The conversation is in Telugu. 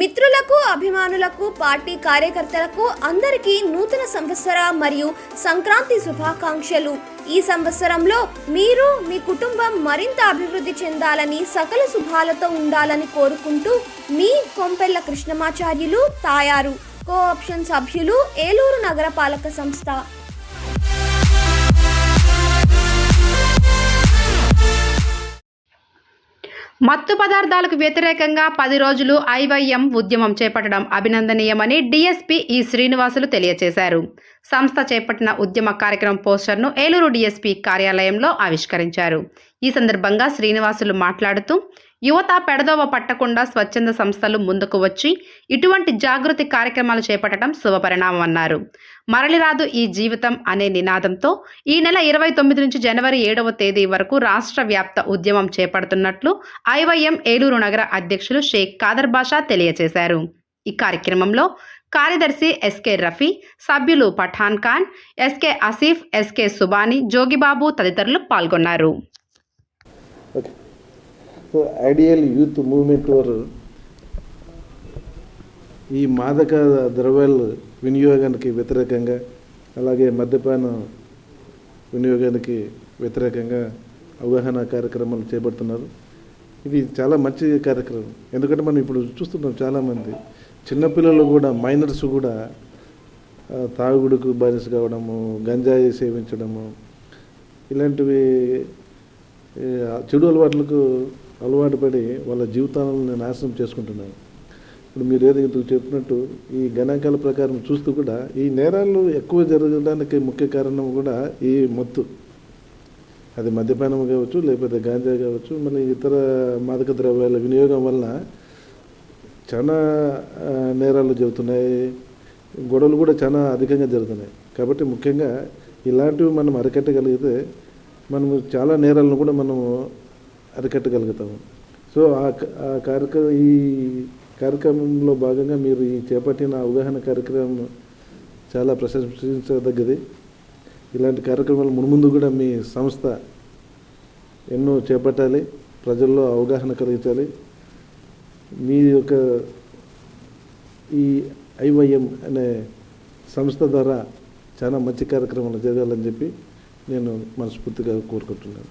మిత్రులకు అభిమానులకు పార్టీ కార్యకర్తలకు అందరికీ నూతన సంవత్సర మరియు సంక్రాంతి శుభాకాంక్షలు. ఈ సంవత్సరంలో మీరు మీ కుటుంబం మరింత అభివృద్ధి చెందాలని సకల శుభాలతో ఉండాలని కోరుకుంటూ మీ కొంపెల్ల కృష్ణమాచార్యులు తాయారు. కోఆప్షన్ సభ్యులు ఏలూరు నగరపాలక సంస్థ. మత్తు పదార్థాలకు వ్యతిరేకంగా పది రోజులు ఐవైఎం ఉద్యమం చేపట్టడం అభినందనీయమని డీఎస్పీ ఈ శ్రీనివాసులు తెలియజేశారు సంస్థ చేపట్టిన ఉద్యమ కార్యక్రమం పోస్టర్ను ఏలూరు డీఎస్పీ కార్యాలయంలో ఆవిష్కరించారు. ఈ సందర్భంగా శ్రీనివాసులు మాట్లాడుతూ యువత పెడదోవ పట్టకుండా స్వచ్ఛంద సంస్థలు ముందుకు వచ్చి ఇటువంటి జాగృతి కార్యక్రమాలు చేపట్టడం శుభపరిణామం అన్నారు. మరలిరాదు ఈ జీవితం అనే నినాదంతో ఈ నెల ఇరవై తొమ్మిది నుంచి జనవరి ఏడవ తేదీ వరకు రాష్ట్ర వ్యాప్త ఉద్యమం చేపడుతున్నట్లు ఐవైఎం ఏలూరు నగర అధ్యక్షులు షేక్ కాదర్ బాషా తెలియజేశారు. ఈ కార్యక్రమంలో కార్యదర్శి ఎస్కే రఫీ సభ్యులు పఠాన్ ఖాన్ ఎస్కే ఆసిఫ్ ఎస్కే సుబాని జోగిబాబు తదితరులు పాల్గొన్నారు. Okay. So ideal youth movement వారు ఈ మాదక ద్రవ్యాల వినియోగానికి వ్యతిరేకంగా అలాగే మద్యపాన వినియోగానికి వ్యతిరేకంగా అవగాహన కార్యక్రమాలు చేపడుతున్నారు. ఇది చాలా మంచి కార్యక్రమం. ఎందుకంటే మనం ఇప్పుడు చూస్తున్నాం చాలామంది చిన్నపిల్లలు కూడా మైనర్స్ కూడా తాగుడుకు బానిస కావడము గంజాయి సేవించడము ఇలాంటివి చెడు అలవాట్లకు అలవాటు పడి వాళ్ళ జీవితాలను నాశనం చేసుకుంటున్నాయి ఇప్పుడు మీరు ఏదో ఇంతకు చెప్పినట్టు ఈ గణాంకాల ప్రకారం చూస్తూ కూడా ఈ నేరాలు ఎక్కువ జరగడానికి ముఖ్య కారణం కూడా ఈ మత్తు. అది మద్యపానం కావచ్చు లేకపోతే గాంజా కావచ్చు మళ్ళీ ఇతర మాదక ద్రవ్యాల వినియోగం వలన చాలా నేరాలు జరుగుతున్నాయి. గొడవలు కూడా చాలా అధికంగా జరుగుతున్నాయి. కాబట్టి ముఖ్యంగా ఇలాంటివి మనం అరికట్టగలిగితే మనము చాలా నేరాలను కూడా మనము అరికట్టగలుగుతాము సో ఆ ఆ కార్యక్రమం ఈ కార్యక్రమంలో భాగంగా మీరు ఈ చేపట్టిన అవగాహన కార్యక్రమం చాలా ప్రశంసించదగ్గది. ఇలాంటి కార్యక్రమాలు మున్ముందు కూడా మీ సంస్థ ఎన్నో చేపట్టాలి ప్రజల్లో అవగాహన కలిగించాలి. మీ యొక్క ఈ ఐవైఎం అనే సంస్థ ద్వారా చాలా మంచి కార్యక్రమాలు జరగాలని చెప్పి నేను మనస్ఫూర్తిగా కోరుకుంటున్నాను.